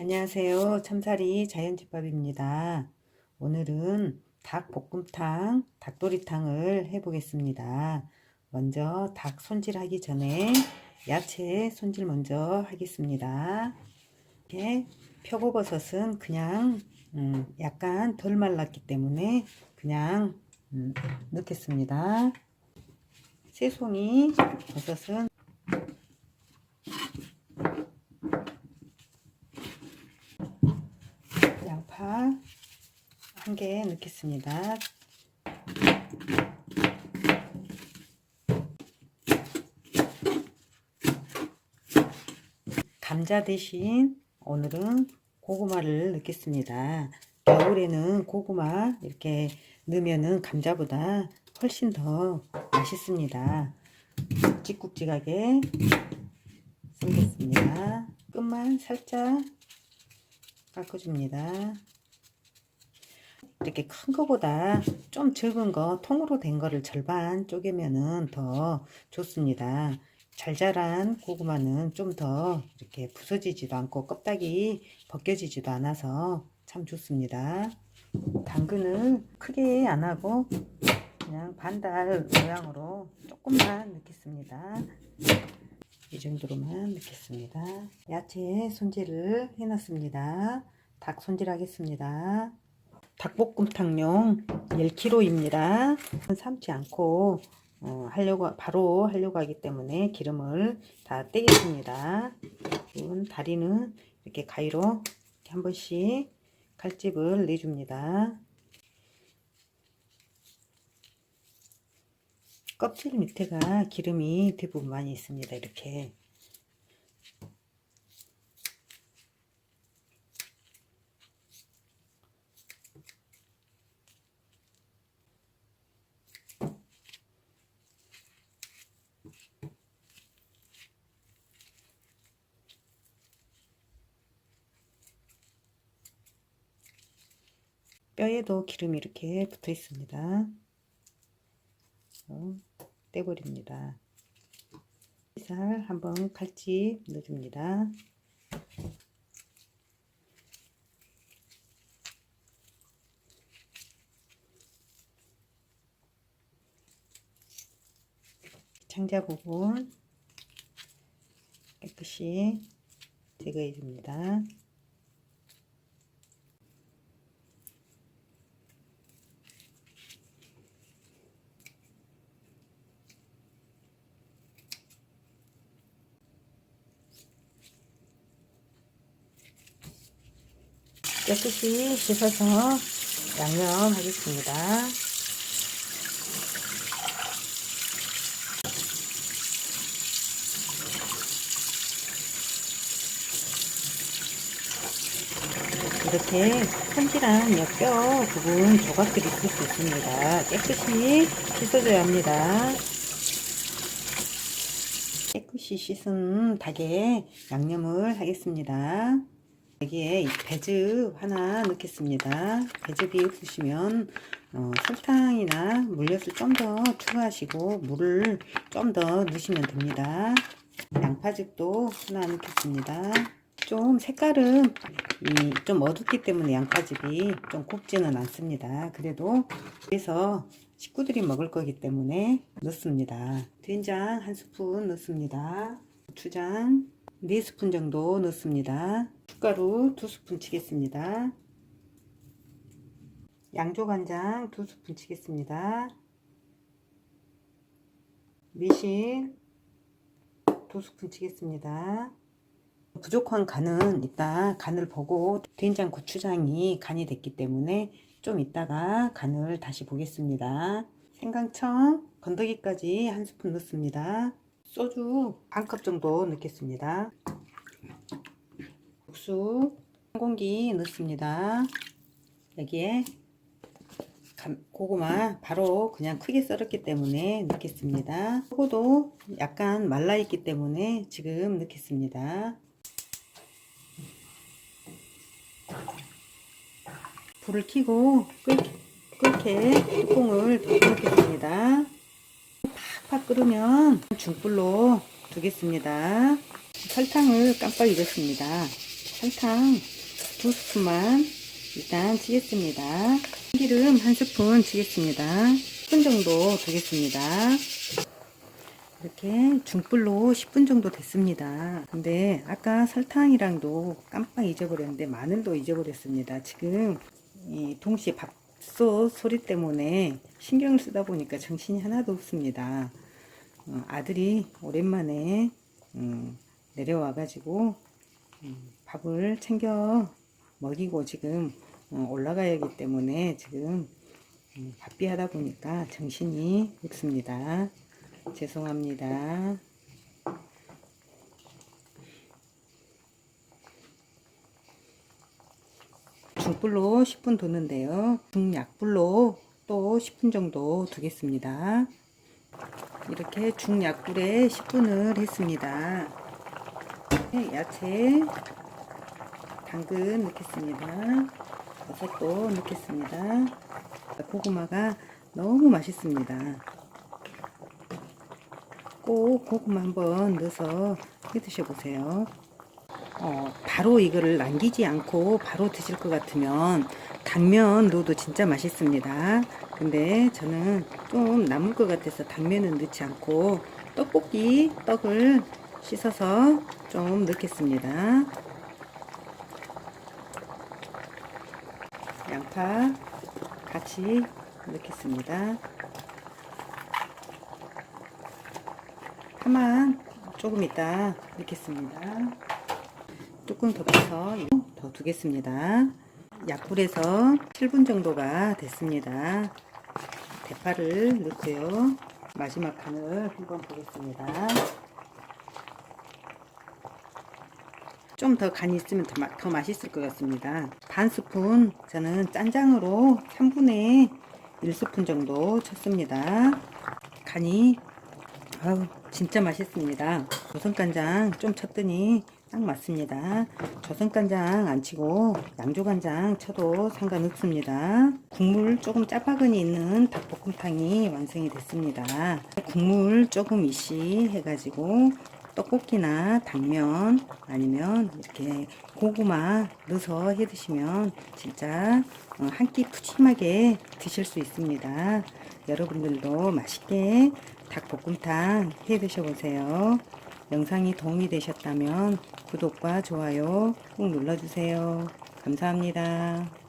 안녕하세요. 참사리 자연집밥입니다. 오늘은 닭볶음탕, 닭도리탕을 해보겠습니다. 먼저 닭 손질하기 전에 야채 손질 먼저 하겠습니다. 이렇게 표고버섯은 그냥 음, 약간 덜 말랐기 때문에 그냥 음, 넣겠습니다. 새송이 버섯은 양파 한 개 넣겠습니다. 감자 대신 오늘은 고구마를 넣겠습니다. 겨울에는 고구마 이렇게 넣으면은 감자보다 훨씬 더 맛있습니다. 묵직묵직하게 썰겠습니다. 끝만 살짝 깎아줍니다. 이렇게 큰 거보다 좀 적은 거 통으로 된 거를 절반 쪼개면은 더 좋습니다. 잘 자란 고구마는 좀 더 이렇게 부서지지도 않고 껍데기 벗겨지지도 않아서 참 좋습니다. 당근을 크게 안 하고 그냥 반달 모양으로 조금만 넣겠습니다. 이 정도로만 넣겠습니다. 야채 손질을 해놨습니다. 닭 손질하겠습니다. 닭볶음탕용 10kg입니다. 삶지 않고 어, 하려고 바로 하려고 하기 때문에 기름을 다 떼겠습니다. 그리고 다리는 이렇게 가위로 이렇게 한 번씩 칼집을 내줍니다. 껍질 밑에가 기름이 대부분 많이 있습니다. 이렇게 뼈에도 기름이 이렇게 붙어 있습니다. 어, 떼버립니다. 살 한번 칼집 넣어줍니다. 창자 부분 깨끗이 제거해 줍니다. 깨끗이 씻어서 양념하겠습니다. 이렇게 손질한 뼈 부분 조각들이 있을 수 있습니다. 깨끗이 씻어줘야 합니다. 깨끗이 씻은 닭에 양념을 하겠습니다. 여기에 배즙 하나 넣겠습니다. 배즙이 없으시면 어, 설탕이나 물엿을 좀 더 추가하시고 물을 좀 더 넣으시면 됩니다. 양파즙도 하나 넣겠습니다. 좀 색깔은 이좀 어둡기 때문에 양파즙이 좀 곱지는 않습니다. 그래도 그래서 식구들이 먹을 거기 때문에 넣습니다. 된장 한 스푼 넣습니다. 고추장 4스푼 정도 넣습니다. 숟가루 2스푼 치겠습니다. 양조간장 2스푼 치겠습니다. 매실 2스푼 치겠습니다. 부족한 간은 이따 간을 보고 된장 고추장이 간이 됐기 때문에 좀 이따가 간을 다시 보겠습니다. 생강청 건더기까지 한 스푼 넣습니다. 소주 반 컵 정도 넣겠습니다. 국수 한 공기 넣습니다. 여기에 고구마 바로 그냥 크게 썰었기 때문에 넣겠습니다. 소고도 약간 말라 있기 때문에 지금 넣겠습니다. 불을 켜고 끓게, 끓게 뚜껑을 덮어놓겠습니다. 팍팍 끓으면 중불로 두겠습니다. 설탕을 깜빡 잊었습니다. 설탕 두 스푼만 일단 치겠습니다. 참기름 한 스푼 치겠습니다. 10분 정도 두겠습니다. 이렇게 중불로 10분 정도 됐습니다. 근데 아까 설탕이랑도 깜빡 잊어버렸는데 마늘도 잊어버렸습니다. 지금 이 동시에 밥솥 소리 때문에 신경을 쓰다 보니까 정신이 하나도 없습니다. 어, 아들이 오랜만에 음, 내려와 가지고 음, 밥을 챙겨 먹이고 지금 어, 올라가야 하기 때문에 지금 음, 바삐 하다 보니까 정신이 없습니다. 죄송합니다. 중불로 10분 두는데요. 중약불로 또 10분 정도 두겠습니다. 이렇게 중약불에 10분을 했습니다. 네, 야채, 당근 넣겠습니다. 버섯도 넣겠습니다. 고구마가 너무 맛있습니다. 꼭 고구마 한번 넣어서 해 드셔보세요. 어, 바로 이거를 남기지 않고 바로 드실 것 같으면 당면 넣어도 진짜 맛있습니다. 근데 저는 좀 남을 것 같아서 당면은 넣지 않고 떡볶이 떡을 씻어서 좀 넣겠습니다. 양파 같이 넣겠습니다. 파만 조금 이따 넣겠습니다. 뚜껑 덮어서 더 두겠습니다. 약불에서 7분 정도가 됐습니다. 대파를 넣고요. 마지막 간을 한번 보겠습니다. 좀 더 간이 있으면 더, 마- 더 맛있을 것 같습니다. 반 스푼 저는 짠장으로 3분의 1스푼 정도 쳤습니다. 간이 아우 진짜 맛있습니다. 조선간장 좀 쳤더니 딱 맞습니다. 조선간장 안 치고 양조간장 쳐도 상관없습니다. 국물 조금 짜파근이 있는 닭볶음탕이 완성이 됐습니다. 국물 조금 이씨 해가지고 떡볶이나 당면 아니면 이렇게 고구마 넣어서 해 드시면 진짜 어, 한끼 푸짐하게 드실 수 있습니다. 여러분들도 맛있게 닭볶음탕 해 드셔보세요. 영상이 도움이 되셨다면 구독과 좋아요 꼭 눌러주세요. 감사합니다.